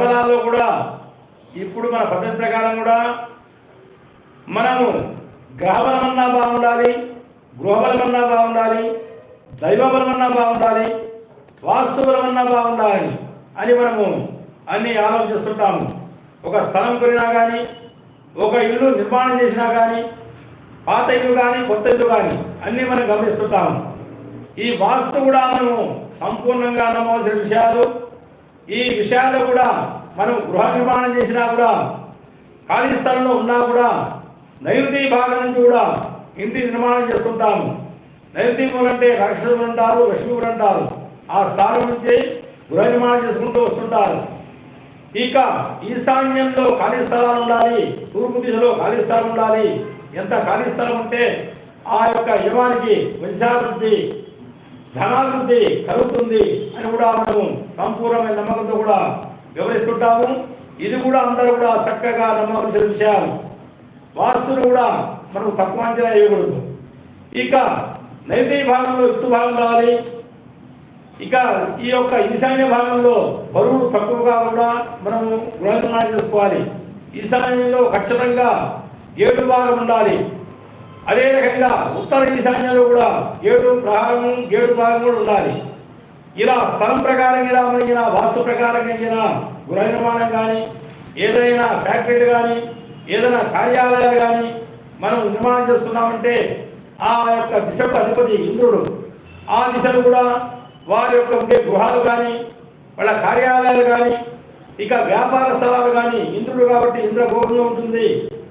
బలాల్లో కూడా ఇప్పుడు మన పద్ధతి ప్రకారం కూడా మనము గ్రహబలమన్నా బాగుండాలి గృహబలమన్నా బాగుండాలి దైవబలమన్నా బాగుండాలి వాస్తుబలమన్నా బాగుండాలి అని మనము అన్నీ ఆలోచిస్తుంటాము. ఒక స్థలం కొనినా కానీ ఒక ఇల్లు నిర్మాణం చేసినా కానీ పాత ఇల్లు కానీ కొత్త ఇల్లు కానీ అన్నీ మనం గమనిస్తుంటాము. ఈ వాస్తు కూడా మనము సంపూర్ణంగా నమ్మవలసిన విషయాలు ఈ విషయాల్లో కూడా మనం గృహ నిర్మాణం చేసినా కూడా ఖాళీ స్థలంలో ఉన్నా కూడా నైరుతి భాగం నుంచి కూడా ఇంటి నిర్మాణం చేస్తుంటాము. నైరుతి మూలు అంటే రాక్షసులు అంటారు లక్ష్మీపుడు అంటారు. ఆ స్థానం నుంచి గృహ నిర్మాణం చేసుకుంటూ వస్తుంటారు. ఇక ఈశాన్యంలో ఖాళీ స్థలాలు ఉండాలి తూర్పు దిశలో ఖాళీ స్థలం ఉండాలి. ఎంత ఖాళీ స్థలం ఉంటే ఆ యొక్క యమానికి వంశాభివృద్ధి ధనాభివృద్ధి కలుగుతుంది అని కూడా మనము సంపూర్ణమైన నమ్మకంతో కూడా వివరిస్తుంటాము. ఇది కూడా అందరూ కూడా చక్కగా నమ్మవలసిన విషయాలు. వాస్తును కూడా మనకు తక్కువ అంచనా వేయకూడదు. ఇక నైతిక భాగంలో ఎత్తు భాగం రావాలి. ఇక ఈ యొక్క ఈశాన్య భాగంలో బరువులు తక్కువగా కూడా మనము గృహ నిర్మాణం చేసుకోవాలి. ఈశాన్యంలో ఖచ్చితంగా ఏడు భాగం ఉండాలి. అదే రకంగా ఉత్తర ఈశాన్యంలో కూడా ఏడు ప్రహారము ఏడు భాగం కూడా ఉండాలి. ఇలా స్థలం ప్రకారం ఇలా మనకిన వాస్తు ప్రకారం కలిగిన గృహ నిర్మాణం కానీ ఏదైనా ఫ్యాక్టరీలు కానీ ఏదైనా కార్యాలయాలు కానీ మనం నిర్మాణం చేస్తున్నామంటే ఆ యొక్క దిశకు అధిపతి ఇంద్రుడు. ఆ దిశను కూడా వారి యొక్క ఉండే గృహాలు కానీ వాళ్ళ కార్యాలయాలు కానీ ఇక వ్యాపార స్థలాలు కానీ ఇంద్రుడు కాబట్టి ఇంద్రగోపంగా ఉంటుంది.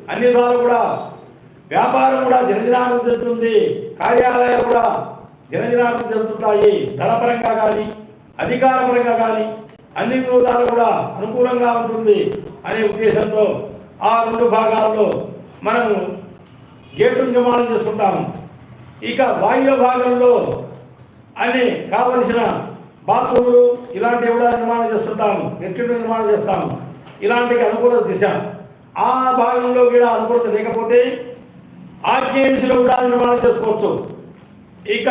అన్ని విధాలు కూడా వ్యాపారం కూడా జనజనాభివృద్ధి జరుగుతుంది. కార్యాలయాలు కూడా జనజనాభివృద్ధి జరుగుతుంటాయి. ధనపరంగా కానీ అధికారపరంగా కానీ అన్ని విధాలు కూడా అనుకూలంగా ఉంటుంది అనే ఉద్దేశంతో ఆ రెండు భాగాల్లో మనము గేట్లు నిర్మాణం చేసుకుంటాము ఇక వాయువ్య భాగంలో అన్ని కావలసిన బాత్రూములు ఇలాంటివి కూడా నిర్మాణం చేస్తుంటాము. గెట్లు నిర్మాణం చేస్తాము. ఇలాంటికి అనుకూల దిశ. ఆ భాగంలో కూడా అనుకూలత లేకపోతే ఆగ్నేయ దిశలో కూడా నిర్మాణం చేసుకోవచ్చు. ఇక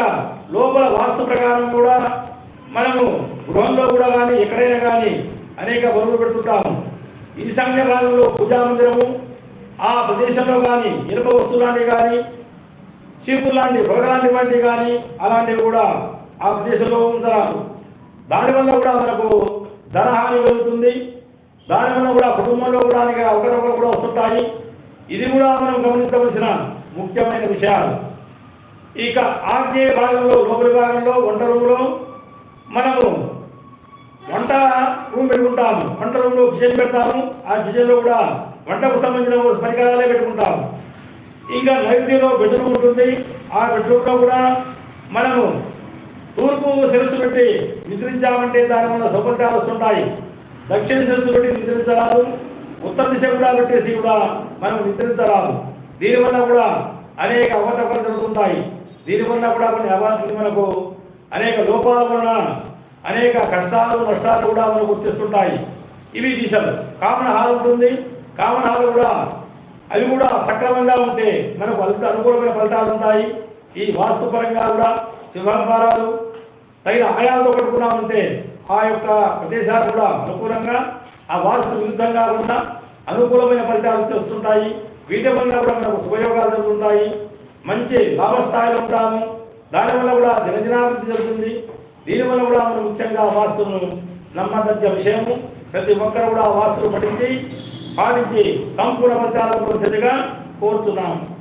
లోపల వాస్తు ప్రకారం కూడా మనము గృహంలో కూడా కానీ ఎక్కడైనా కానీ అనేక బరువులు పెడుతుంటాము. ఈశాన్య భాగంలో పూజా మందిరము ఆ ప్రదేశంలో కానీ ఇనుప వస్తువు లాంటివి కానీ చీపురు లాంటి పొగలాంటి వంటివి కానీ అలాంటివి కూడా ఆ ప్రదేశంలో ఉంచరాదు. దానివల్ల కూడా మనకు ధనహాని కలుగుతుంది. దానివల్ల కూడా కుటుంబంలో కూడా అనేక అవకతవకలు కూడా వస్తుంటాయి. ఇది కూడా మనం గమనించవలసిన ముఖ్యమైన విషయాలు. ఇక ఆగ్నేయ భాగంలో లోపలి భాగంలో వంట రూములో మనము వంట రూమ్ పెట్టుకుంటాము. వంట రూమ్లో కిచెన్ పెడతాము. ఆ కిచెన్లో కూడా వంటకు సంబంధించిన పరికరాలే పెట్టుకుంటాము. ఇంకా నైరుతిలో బెడ్రూమ్ ఉంటుంది. ఆ బెడ్రూమ్లో కూడా మనము తూర్పు శిరస్సు పెట్టి నిద్రించామంటే దాని వల్ల సౌకర్యాలు వస్తుంటాయి. దక్షిణ శిరస్సు పెట్టి నిద్రించరాదు. ఉత్తర దిశ కూడా పెట్టేసి కూడా మనం నిద్రించరాదు. దీనివల్ల కూడా అనేక అవతవకలు జరుగుతుంటాయి. దీనివల్ల కూడా కొన్ని అవాంతి మనకు అనేక లోపాల వలన అనేక కష్టాలు నష్టాలు కూడా మనకు గుర్తిస్తుంటాయి. ఇవి దిశలు. కామన్ హాల్ ఉంటుంది. కామన్ హాల్ కూడా అవి కూడా సక్రమంగా ఉంటే మనకు ఫలిత అనుకూలమైన ఫలితాలు ఉంటాయి. ఈ వాస్తుపరంగా కూడా సింహద్వారాలు తగిన ఆయాలతో పట్టుకున్నామంటే ఆ యొక్క ప్రదేశాలు కూడా అనుకూలంగా ఆ వాస్తు విరుద్ధంగా కూడా అనుకూలమైన ఫలితాలు వచ్చేస్తుంటాయి. వీటి వల్ల కూడా మనకు శుభయోగాలు జరుగుతుంటాయి. మంచి లాభస్థాయిలో ఉంటాము. దానివల్ల కూడా దినదినాభివృద్ధి జరుగుతుంది. దీనివల్ల కూడా మనం ముఖ్యంగా వాస్తును నమ్మదగ్గ విషయము. ప్రతి ఒక్కరు కూడా వాస్తులు పఠించి పాటించి సంపూర్ణ ఫలితాలను కోరుతున్నాము